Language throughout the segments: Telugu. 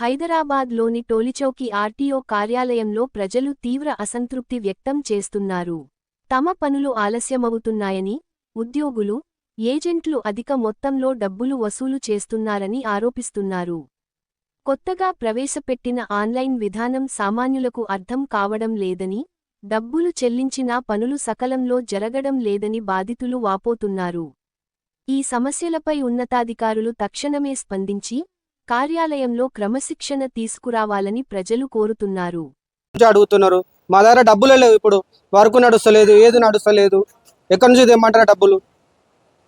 హైదరాబాద్లోని టోలిచౌకి ఆర్టీఓ కార్యాలయంలో ప్రజలు తీవ్ర అసంతృప్తి వ్యక్తం చేస్తున్నారు. తమ పనులు ఆలస్యమవుతున్నాయని ఉద్యోగులు ఏజెంట్లు అధిక మొత్తంలో డబ్బులు వసూలు చేస్తున్నారని ఆరోపిస్తున్నారు. కొత్తగా ప్రవేశపెట్టిన ఆన్లైన్ విధానం సామాన్యులకు అర్థం కావడం లేదని డబ్బులు చెల్లించినా పనులు సకలంలో జరగడం లేదని బాధితులు వాపోతున్నారు. ఈ సమస్యలపై ఉన్నతాధికారులు తక్షణమే స్పందించి కార్యాలయంలో క్రమశిక్షణ తీసుకురావాలని ప్రజలు కోరుతున్నారు. అడుగుతున్నారు? మా దగ్గర డబ్బులే లేవు ఇప్పుడు. వర్క్ నడుస్తలేదు ఏది నడుస్తలేదు. ఎక్కడి నుంచి తెమ్మంటారు డబ్బులు?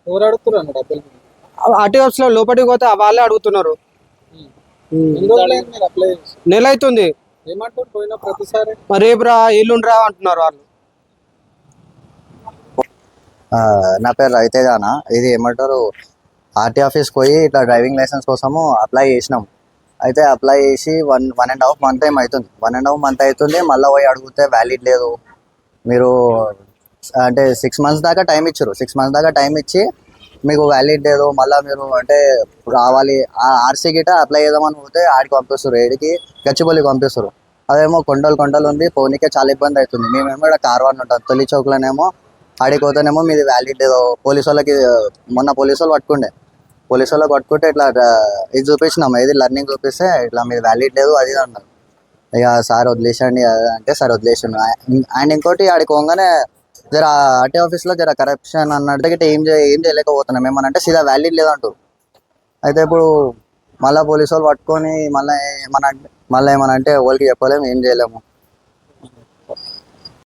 ఎవరు అడుగుతున్నారు డబ్బులు? ఆర్టీ ఆఫీస్లో లోపలికి పోతే వాళ్ళే అడుగుతున్నారు. నెల అవుతుంది. రేపు రా ఎల్లుండి రా అంటున్నారు వాళ్ళు. నా పేరు రవితేజ అన్న ఇది ఏమంటారు? ఆర్టీ ఆఫీస్కి పోయి ఇట్లా డ్రైవింగ్ లైసెన్స్ కోసము అప్లై చేసినాం. అయితే అప్లై చేసి one one and half month ఏం అవుతుంది వన్ అండ్ హాఫ్ మంత్ అవుతుంది మళ్ళీ పోయి అడిగితే వ్యాలిడ్ లేదు. మీరు అంటే సిక్స్ మంత్స్ దాకా టైం ఇచ్చారు. సిక్స్ మంత్స్ దాకా టైం ఇచ్చి మీకు వ్యాలిడ్ లేదు మళ్ళీ మీరు అంటే రావాలి ఆ ఆర్సీ గిట అప్లై చేద్దామని పోతే ఆడికి పంపిస్తారు ఏడికి? గచ్చిపల్లికి పంపిస్తారు. అదేమో కొండలు కొండలు ఉంది పోనీకే చాలా ఇబ్బంది అవుతుంది. మేమేమో ఇక్కడ కార్వాన్ ఉంటాం తొలి చౌక్లోనేమో ఆడికి పోతేనేమో మీది వ్యాలిడ్ ఏదో పోలీసు వాళ్ళకి మొన్న పోలీసు వాళ్ళు పట్టుకుండే. పోలీసు వాళ్ళు పట్టుకుంటే ఇట్లా ఇది చూపించినాం. ఏది లర్నింగ్ చూపిస్తే ఇట్లా మీది వ్యాలిడ్ లేదు అది అన్నారు ఇక సార్ వదిలేసండి అంటే సార్ వదిలేసిండు. అండ్ ఇంకోటి ఆడికి పోగానే జర ఆర్టీ ఆఫీస్లో జర కరప్షన్ అన్నట్టు గిట్ట ఏం చేయ ఏం చేయలేకపోతున్నాం. ఏమనంటే సీదా వ్యాలిడ్ లేదంటారు అయితే ఇప్పుడు మళ్ళీ పోలీసు వాళ్ళు పట్టుకొని మళ్ళీ ఏమన్నా మళ్ళీ ఏమన్నా అంటే వాళ్ళకి చెప్పలేము ఏం చేయలేము.